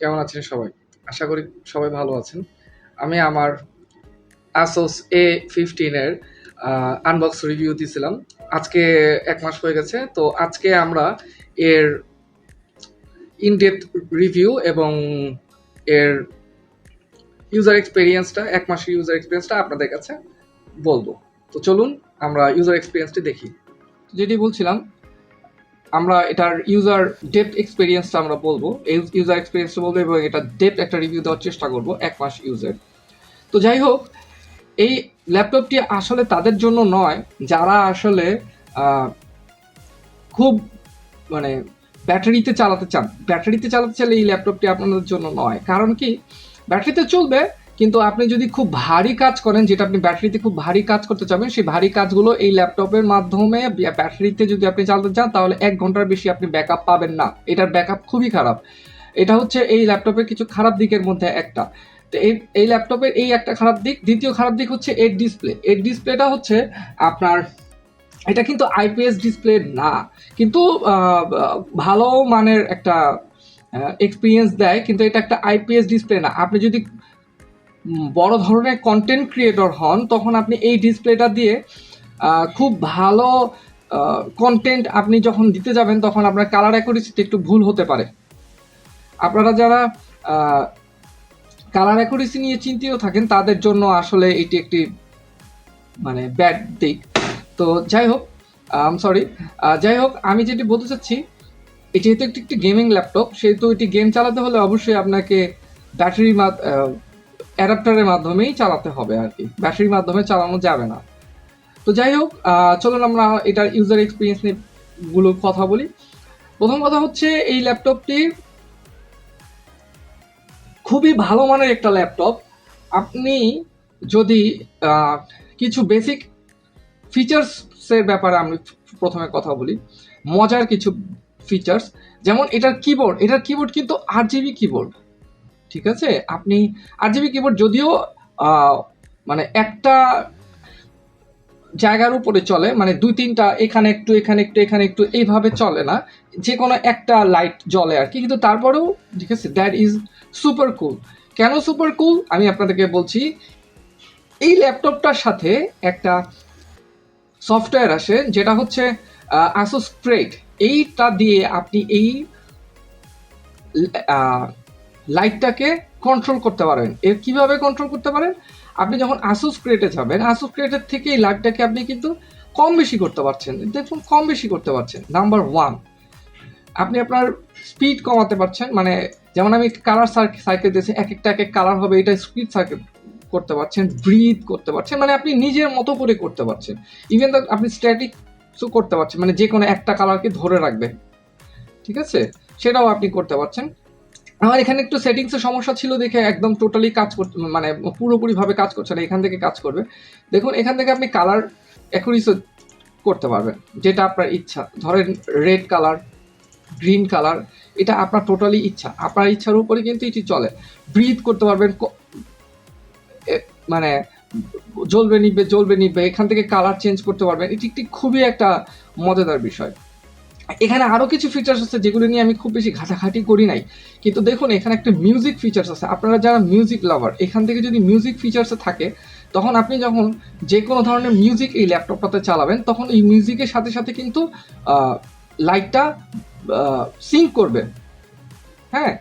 কেমন আছেন সবাই? আশা করি সবাই ভালো আছেন। আমি আমার আসোস এ ফিফটিনের আনবক্স রিভিউ দিয়েছিলাম আজকে এক মাস হয়ে গেছে, তো আজকে আমরা এর ইনডেপথ রিভিউ এবং এর ইউজার এক্সপিরিয়েন্সটা এক মাসের ইউজার এক্সপিরিয়েন্সটা আপনাদের কাছে বলব। তো চলুন আমরা ইউজার এক্সপিরিয়েন্সটি দেখি। যেটি বলছিলাম আমরা এটার ইউজার ডেপথ এক্সপিরিয়েন্সটা আমরা বলব। ইউজার এক্সপিরিয়েন্সটা বলব এবং এটা ডেপথ একটা রিভিউ দেওয়ার চেষ্টা করব এক মাস ইউজের তো যাই হোক, এই ল্যাপটপটি আসলে তাদের জন্য নয়, যারা আসলে খুব মানে ব্যাটারিতে চালাতে চান। ব্যাটারিতে চালাতে চাইলে এই ল্যাপটপটি আপনাদের জন্য নয়। কারণ কি? ব্যাটারিতে চলবে কিন্তু আপনি যদি খুব ভারী কাজ করেন, যেটা আপনি ব্যাটারিতে খুব ভারী কাজ করতে চাবেন, সেই ভারী কাজগুলো এই ল্যাপটপের মাধ্যমে ব্যাটারিতে যদি আপনি চালাতে চান, তাহলে এক ঘণ্টার বেশি আপনি ব্যাকআপ পাবেন না। এটার ব্যাকআপ খুবই খারাপ। এটা হচ্ছে এই ল্যাপটপের কিছু খারাপ দিকের মধ্যে একটা। তো এই এই ল্যাপটপের এই একটা খারাপ দিক, দ্বিতীয় খারাপ দিক হচ্ছে এর ডিসপ্লে এর ডিসপ্লেটা হচ্ছে আপনার, এটা কিন্তু আইপিএস ডিসপ্লে না। কিন্তু ভালো মানের একটা এক্সপিরিয়েন্স দেয়, কিন্তু এটা একটা আইপিএস ডিসপ্লে না। আপনি যদি বড় ধরনের কন্টেন্ট ক্রিয়েটর হন, তখন আপনি এই ডিসপ্লেটা দিয়ে খুব ভালো কন্টেন্ট আপনি যখন দিতে যাবেন, তখন আপনার কালার অ্যাকুরেসিতে একটু ভুল হতে পারে। আপনারা যারা কালার অ্যাকুরেসি নিয়ে চিন্তিত থাকেন, তাদের জন্য আসলে এটি একটি মানে ব্যাড দিক। তো যাই হোক, আম সরি যাই হোক, আমি যেটি বলতে চাচ্ছি, এটি যেহেতু একটি একটি গেমিং ল্যাপটপ সেহেতু এটি গেম চালাতে হলে অবশ্যই আপনাকে ব্যাটারি অ্যাডাপ্টারের মাধ্যমেই চালাতে হবে আর কি। ব্যাটারির মাধ্যমে চালানো যাবে না। তো যাই হোক চলুন আমরা এটার ইউজার এক্সপিরিয়েন্স নিয়ে গুলো কথা বলি। প্রথম কথা হচ্ছে, এই ল্যাপটপটি খুবই ভালো মানের একটা ল্যাপটপ আপনি যদি কিছু বেসিক ফিচার্সের ব্যাপারে আমি প্রথমে কথা বলি। মজার কিছু ফিচার্স যেমন এটার কিবোর্ড এটার কিবোর্ড কিন্তু আট জিবি কিবোর্ড ঠিক আছে? আপনি আট জিবি কিবোর্ড যদিও মানে একটা জায়গার উপরে চলে মানে দুই তিনটা, এখানে একটু এখানে একটু এখানে একটু, এইভাবে চলে না। যে কোনো একটা লাইট জ্বলে আর কি। কিন্তু তারপরেও, ঠিক আছে দ্যাট ইজ সুপার কুল কেন সুপার কুল আমি আপনাদেরকে বলছি, এই ল্যাপটপটার সাথে একটা সফটওয়্যার আসে, যেটা হচ্ছে আসুস ক্রেট এইটা দিয়ে আপনি এই লাইটটাকে কন্ট্রোল করতে পারেন। এর কীভাবে কন্ট্রোল করতে পারেন? আপনি যখন আসুস ক্রেটে যাবেন আসুস ক্রেটের থেকে এই লাইটটাকে আপনি কিন্তু কম বেশি করতে পারছেন। দেখুন, কম বেশি করতে পারছেন। নাম্বার ওয়ান আপনি আপনার স্পিড কমাতে পারছেন। মানে যেমন আমি কালার সার্কেল দিয়েছি, এক একটা, এক এক কালার হবে, এটা স্পিড সার্কেল করতে পারছেন ব্রিথ করতে পারছেন। মানে আপনি নিজের মতো করে করতে পারছেন। ইভেন দ্য আপনি স্ট্যাটিক করতে পারছেন। মানে যে কোনো একটা কালারকে ধরে রাখবেন। ঠিক আছে? সেটাও আপনি করতে পারছেন। আমার এখানে একটু সেটিংসের সমস্যা ছিল দেখে একদম টোটালি কাজ করতে মানে পুরোপুরিভাবে কাজ করছে না, এখান থেকে কাজ করবে। দেখুন, এখান থেকে আপনি কালার অ্যাকুরিস করতে পারবেন, যেটা আপনার ইচ্ছা। ধরেন রেড কালার গ্রিন কালার এটা আপনার টোটালি ইচ্ছা। আপনার ইচ্ছার উপরে কিন্তু এটি চলে। ব্রিথ করতে পারবেন মানে জ্বলবে নিবে জ্বলবে নিবে এখান থেকে কালার চেঞ্জ করতে পারবেন। এটি একটি খুবই একটা মজাদার বিষয়। এখানে আরও কিছু ফিচার্স আছে যেগুলো নিয়ে আমি খুব বেশি ঘাটাঘাটি করি নাই। কিন্তু দেখুন, এখানে একটা মিউজিক ফিচার্স আছে। আপনারা যারা মিউজিক লাভার এখান থেকে যদি মিউজিক ফিচার্স থাকে, তখন আপনি যখন যে কোনো ধরনের মিউজিক এই ল্যাপটপটাতে চালাবেন, তখন এই মিউজিকের সাথে সাথে কিন্তু লাইটটা সিঙ্ক করবে হ্যাঁ?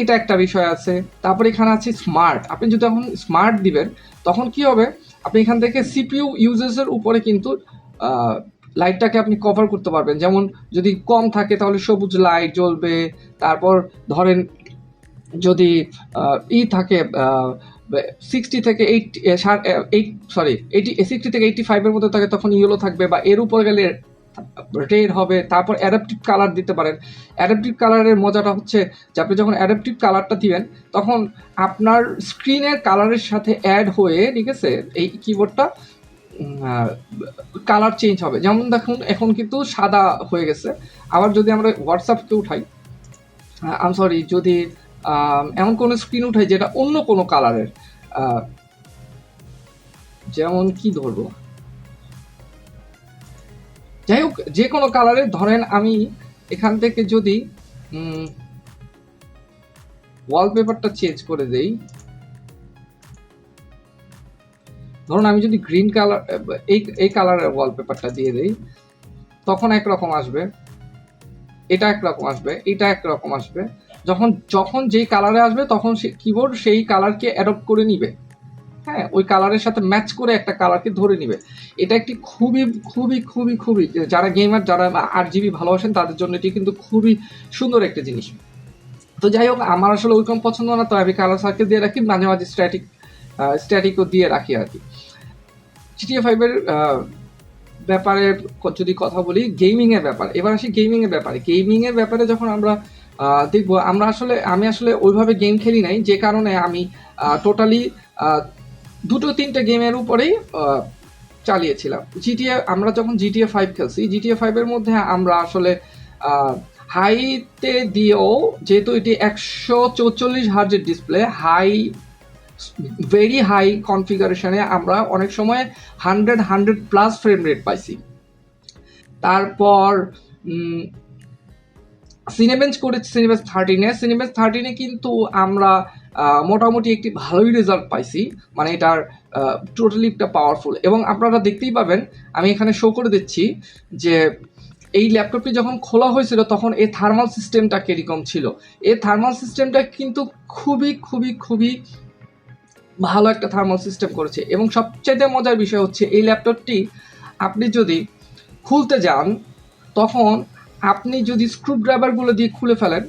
এটা একটা বিষয় আছে। তারপর এখানে আছে স্মার্ট আপনি যদি এখন স্মার্ট দিবেন, তখন কি হবে? আপনি এখান থেকে সিপিইউ ইউজেসের উপরে কিন্তু লাইটটাকে আপনি কভার করতে পারবেন। যেমন যদি কম থাকে তাহলে সবুজ লাইট জ্বলবে। তারপর ধরেন যদি ই থাকে সিক্সটি থেকে eight eight sorry eighty sixty থেকে এইটটি ফাইভের মধ্যে থাকে তখন ইয়েলো থাকবে বা এর উপর গেলে রেড হবে। তারপর অ্যাডাপটিভ কালার দিতে পারেন। অ্যাডাপটিভ কালারের মজাটা হচ্ছে যে আপনি যখন অ্যাডাপটিভ কালারটা দিবেন, তখন আপনার স্ক্রিনের কালারের সাথে অ্যাড হয়ে, ঠিক আছে, এই কিবোর্ডটা কালার চেঞ্জ হবে। যেমন দেখুন, এখন কিন্তু সাদা হয়ে গেছে। আবার যদি আমরা হোয়াটসঅ্যাপকে উঠাই আম সরি যদি এমন কোনো স্ক্রিন উঠাই যেটা অন্য কোনো কালারের যেমন কি ধরবো? যাই হোক, যে কোনো কালারের ধরেন আমি এখান থেকে যদি ওয়ালপেপারটা চেঞ্জ করে দেই ধরুন আমি যদি গ্রিন কালার এই এই কালারের ওয়ালপেপারটা দিয়ে দিই, তখন একরকম আসবে, এটা একরকম আসবে, এটা একরকম আসবে। যখন যখন যেই কালারে আসবে, তখন সে কিবোর্ড সেই কালারকে অ্যাডপ্ট করে নিবে। হ্যাঁ ওই কালারের সাথে ম্যাচ করে একটা কালারকে ধরে নিবে। এটা একটি খুবই খুবই খুবই খুবই, যারা গেমার যারা আট জিবি ভালোবাসেন, তাদের জন্য এটি কিন্তু খুবই সুন্দর একটা জিনিস। তো যাই হোক, আমার আসলে ওইরকম পছন্দ না তো আমি কালার সার্কেল দিয়ে রাখি, মাঝে মাঝে স্ট্যাটিক স্ট্যাটিকও দিয়ে রাখি আর কি। জিটিএ ফাইভের ব্যাপারে যদি কথা বলি গেমিংয়ের ব্যাপারে, এবার আসি গেমিংয়ের ব্যাপারে। গেমিংয়ের ব্যাপারে যখন আমরা দেখব, আমরা আসলে, আমি আসলে ওইভাবে গেম খেলি নাই, যে কারণে আমি টোটালি দুটো তিনটে গেমের উপরেই চালিয়েছিলাম। জিটিএ আমরা যখন জিটিএ ফাইভ খেলছি জিটিএ ফাইভের মধ্যে আমরা আসলে হাইতে দিয়েও যেহেতু এটি একশো চৌচল্লিশ হার্জের ডিসপ্লে হাই ভেরি হাই কনফিগারেশনে আমরা অনেক সময় hundred hundred plus frame rate পাইছি। তারপর সিনেবেঞ্চ করেছি সিনেবেঞ্চ থার্টিনে সিনেবেঞ্চ থার্টিনে কিন্তু আমরা মোটামুটি একটি ভালোই রেজাল্ট পাইছি। মানে এটার টোটালি একটা পাওয়ারফুল এবং আপনারা দেখতেই পাবেন, আমি এখানে শো করে দিচ্ছি যে, এই ল্যাপটপটি যখন খোলা হয়েছিল তখন এই থার্মাল সিস্টেমটা কীরকম ছিল। এই থার্মাল সিস্টেমটা কিন্তু খুবই খুবই খুবই ভালো একটা থার্মাল সিস্টেম করেছে। এবং সবচাইতে মজার বিষয় হচ্ছে, এই ল্যাপটপটি আপনি যদি খুলতে যান, তখন আপনি যদি স্ক্রুড্রাইভারগুলো দিয়ে খুলে ফেলেন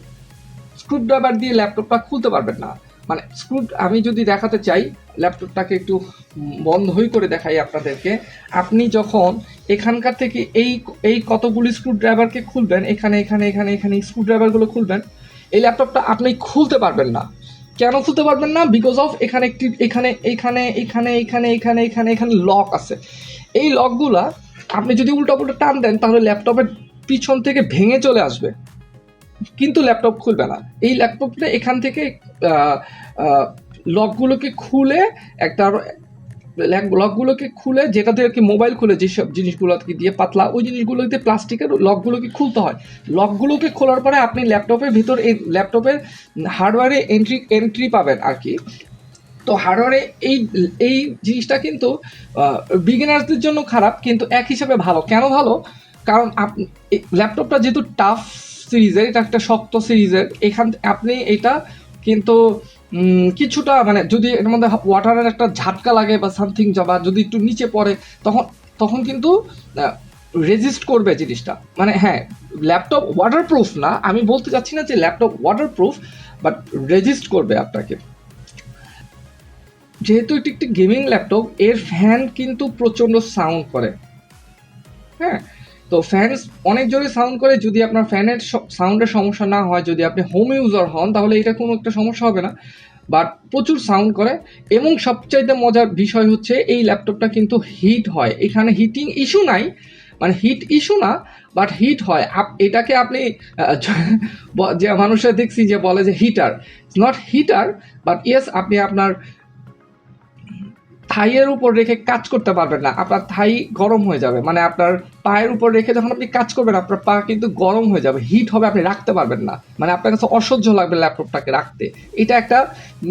স্ক্রুড্রাইভার দিয়ে ল্যাপটপটা খুলতে পারবেন না। মানে স্ক্রু আমি যদি দেখাতে চাই ল্যাপটপটাকে একটু বন্ধই করে দেখাই আপনাদেরকে, আপনি যখন এখানকার থেকে এই এই কতগুলি স্ক্রু ড্রাইভারকে খুলবেন, এখানে এখানে এখানে এখানে স্ক্রু ড্রাইভারগুলো খুলবেন, এই ল্যাপটপটা আপনি খুলতে পারবেন না। কেন খুলতে পারবেন না বিকজ অফ এখানে একটি, এখানে এখানে এখানে এখানে এখানে এখানে এখানে লক আছে। এই লকগুলা আপনি যদি উল্টো পুল্টো টান দেন তাহলে ল্যাপটপের পিছন থেকে ভেঙে চলে আসবে। কিন্তু ল্যাপটপ খুলবে না। এই ল্যাপটপটা এখান থেকে লকগুলোকে খুলে একটা লকগুলোকে খুলে যেটা দিয়ে কি মোবাইল খুলে যেসব জিনিসগুলোকে দিয়ে পাতলা, ওই জিনিসগুলোতে প্লাস্টিকের লকগুলোকে খুলতে হয়। লকগুলোকে খোলার পরে আপনি ল্যাপটপের ভিতর এই ল্যাপটপের হার্ডওয়্যারে এন্ট্রি এন্ট্রি পাবেন আর কি। তো হার্ডওয়্যারে এই এই জিনিসটা কিন্তু বিগিনার্সদের জন্য খারাপ, কিন্তু এক হিসাবে ভালো। কেন ভালো? কারণ ল্যাপটপটা যেহেতু টাফ সিরিজের এটা একটা শক্ত সিরিজের এখান, আপনি এটা কিন্তু কিছুটা মানে যদি এর মধ্যে ওয়াটারের একটা ঝাটকা লাগে বা সামথিং বা যদি একটু নিচে পড়ে, তখন তখন কিন্তু রেজিস্ট করবে জিনিসটা। মানে হ্যাঁ ল্যাপটপ ওয়াটারপ্রুফ না, আমি বলতে চাচ্ছি না যে ল্যাপটপ ওয়াটারপ্রুফ বাট রেজিস্ট করবে আপনাকে। যেহেতু এটি একটি গেমিং ল্যাপটপ এর ফ্যান কিন্তু প্রচণ্ড সাউন্ড করে। হ্যাঁ তো ফ্যান অনেক জোরে সাউন্ড করে, যদি আপনার ফ্যানের সাউন্ডের সমস্যা না হয়, যদি আপনি হোম ইউজার হন, তাহলে এটা কোনো একটা সমস্যা হবে না। বাট প্রচুর সাউন্ড করে, এবং সবচাইতে মজার বিষয় হচ্ছে, এই ল্যাপটপটা কিন্তু হিট হয়। এখানে হিটিং ইস্যু নাই মানে হিট ইস্যু না বাট হিট হয়। এটাকে আপনি যে মানুষের দেখছি যে বলে যে heater it's not heater but yes আপনি আপনার থাইয়ের উপর রেখে কাজ করতে পারবেন না। আপনার থাই গরম হয়ে যাবে। মানে আপনার পায়ের উপর রেখে যখন আপনি কাজ করবেন, আপনার পা কিন্তু গরম হয়ে যাবে। হিট হবে, আপনি রাখতে পারবেন না। মানে আপনার কাছে অসহ্য লাগবে ল্যাপটপটাকে রাখতে। এটা একটা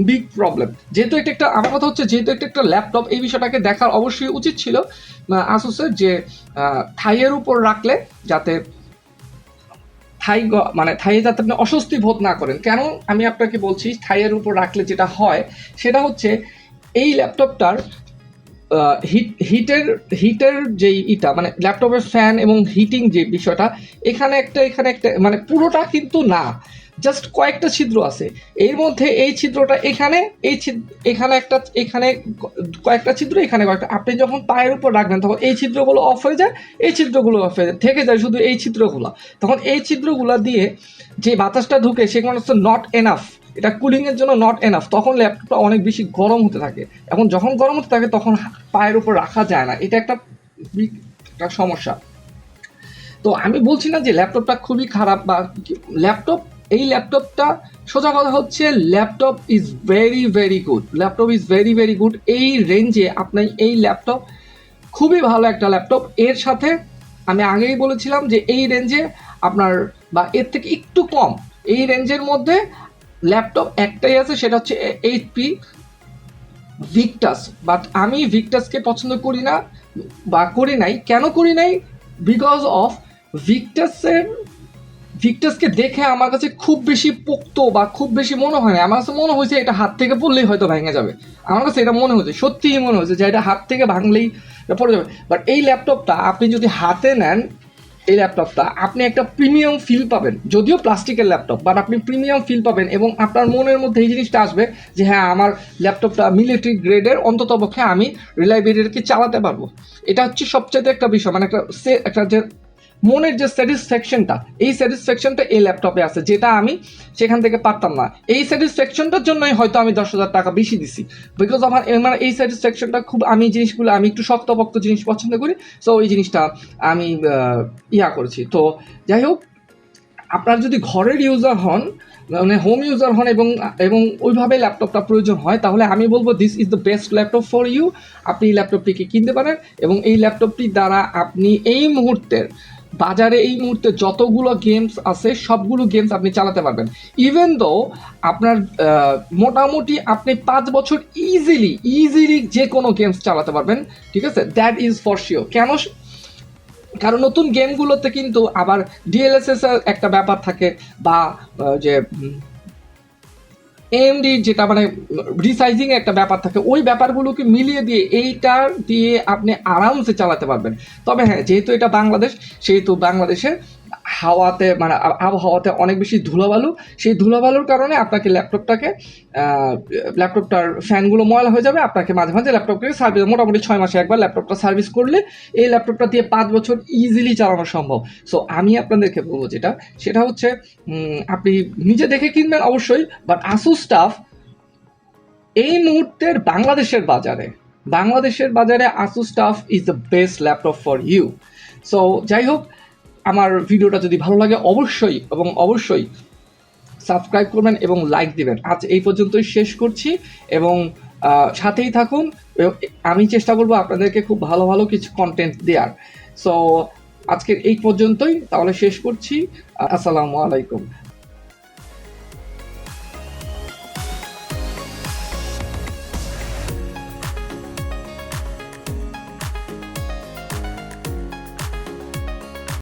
বিগ প্রবলেম যেহেতু এটা একটা, আমার কথা হচ্ছে যেহেতু একটা একটা ল্যাপটপ, এই বিষয়টাকে দেখার অবশ্যই উচিত ছিল আসুসের যে থাইয়ের উপর রাখলে যাতে থাই মানে থাইয়ে যাতে আপনি অস্বস্তি বোধ না করেন। কেন আমি আপনাকে বলছি, থাইয়ের উপর রাখলে যেটা হয়, সেটা হচ্ছে এই ল্যাপটপটার হিট হিটের হিটের যে ইটা মানে ল্যাপটপের ফ্যান এবং হিটিং যে বিষয়টা, এখানে একটা এখানে একটা মানে পুরোটা কিন্তু না জাস্ট কয়েকটা ছিদ্র আছে। এর মধ্যে এই ছিদ্রটা এখানে, এই এখানে একটা, এখানে কয়েকটা ছিদ্র, এখানে কয়েকটা। আপনি যখন পায়ের উপর রাখবেন, তখন এই ছিদ্রগুলো অফ হয়ে যায়, এই ছিদ্রগুলো অফ হয়ে যায়, থেকে যায় শুধু এই ছিদ্রগুলো। তখন এই ছিদ্রগুলো দিয়ে যে বাতাসটা ঢুকে হচ্ছে নট এনাফ এটা কুলিংয়ের জন্য নট এনাফ তখন ল্যাপটপটা অনেক বেশি গরম হতে থাকে। এখন যখন গরম হতে থাকে, তখন পায়ের উপর রাখা যায় না। এটা একটা একটা সমস্যা। তো আমি বলছি না যে ল্যাপটপটা খুবই খারাপ বা ল্যাপটপ এই ল্যাপটপটা সোজা কথা হচ্ছে laptop is very very good laptop is very very good এই রেঞ্জে আপনার এই ল্যাপটপ খুবই ভালো একটা ল্যাপটপ এর সাথে আমি আগেই বলেছিলাম যে এই রেঞ্জে আপনার বা এর থেকে একটু কম, এই রেঞ্জের মধ্যে ল্যাপটপ একটাই আছে, সেটা হচ্ছে এইচপি ভিক্টাস বাট আমি ভিক্টাসকে পছন্দ করি না, বা করি নাই। কেন করি নাই? বিকজ অফ ভিক্টাসের ভিক্টাসকে দেখে আমার কাছে খুব বেশি পোক্ত বা খুব বেশি মনে হয় না। আমার কাছে মনে হয়েছে এটা হাত থেকে পড়লেই হয়তো ভেঙে যাবে। আমার কাছে এটা মনে হয়েছে, সত্যিই মনে হয়েছে যে এটা হাত থেকে ভাঙলেই পড়ে যাবে। বাট এই ল্যাপটপটা আপনি যদি হাতে নেন এই ল্যাপটপটা আপনি একটা প্রিমিয়াম ফিল পাবেন, যদিও প্লাস্টিকের ল্যাপটপ বাট আপনি প্রিমিয়াম ফিল পাবেন এবং আপনার মনের মধ্যে এই জিনিসটা আসবে যে হ্যাঁ আমার ল্যাপটপটা মিলিটারি গ্রেডের অন্তত পক্ষে আমি রিলাইবিলিটিকে চালাতে পারব? এটা হচ্ছে সবচেয়ে একটা বিষয় মানে একটা সে একটা যে মনের যে স্যাটিসফ্যাকশনটা এই স্যাটিসফ্যাকশনটা এই ল্যাপটপে আছে, যেটা আমি সেখান থেকে পারতাম না। এই স্যাটিসফ্যাকশনটার জন্যই হয়তো আমি দশ হাজার টাকা বেশি দিছি। বিকজ আমার মানে এই স্যাটিসফ্যাকশনটা খুব, আমি জিনিসগুলো, আমি একটু শক্তপোক্ত জিনিস পছন্দ করি সো ওই জিনিসটা আমি ইয়া করেছি। তো যাই হোক, আপনার যদি ঘরের ইউজার হন মানে হোম ইউজার হন এবং এবং ওইভাবে ল্যাপটপটা প্রয়োজন হয়, তাহলে আমি বলব this is the best laptop for you আপনি এই ল্যাপটপটিকে কিনতে পারেন এবং এই ল্যাপটপটির দ্বারা আপনি এই মুহূর্তের বাজারে এই মুহূর্তে যতগুলো গেমস আছে, সবগুলো গেমস আপনি চালাতে পারবেন। ইভেন দো আপনার মোটামুটি আপনি পাঁচ বছর ইজিলি ইজিলি যে কোনো গেমস চালাতে পারবেন, ঠিক আছে? দ্যাট ইজ ফর শিওর কেন কারণ নতুন গেমগুলোতে কিন্তু আবার ডিএলএসএস একটা ব্যাপার থাকে বা যে এমডি যেটা মানে রিসাইজিং একটা ব্যাপার থাকে, ওই ব্যাপারগুলোকে মিলিয়ে দিয়ে এইটা দিয়ে আপনি আরামসে চালাতে পারবেন। তবে হ্যাঁ যেহেতু এটা বাংলাদেশ, সেহেতু বাংলাদেশের হাওয়াতে মানে আবহাওয়াতে অনেক বেশি ধুলোবালু। সেই ধুলোবালুর কারণে আপনাকে ল্যাপটপটাকে ল্যাপটপটার ফ্যানগুলো ময়লা হয়ে যাবে। আপনাকে মাঝে মাঝে ল্যাপটপকে সার্ভিস, মোটামুটি ছয় মাসে একবার ল্যাপটপটা সার্ভিস করলে এই ল্যাপটপটা দিয়ে পাঁচ বছর ইজিলি চালানো সম্ভব। সো আমি আপনাদেরকে বলব যেটা, সেটা হচ্ছে আপনি নিজে দেখে কিনবেন অবশ্যই বাট আসু স্টাফ এই মুহূর্তের বাংলাদেশের বাজারে বাংলাদেশের বাজারে Asus TUF is the best laptop for you so যাই হোক আমার ভিডিওটা যদি ভালো লাগে, অবশ্যই, এবং অবশ্যই সাবস্ক্রাইব করবেন এবং লাইক দিবেন। আজ এই পর্যন্তই শেষ করছি, এবং সাথেই থাকুন। আমি চেষ্টা করব আপনাদেরকে খুব ভালো ভালো কিছু কন্টেন্ট দেওয়ার সো আজকের এই পর্যন্তই, তাহলে শেষ করছি। আসসালামু আলাইকুম।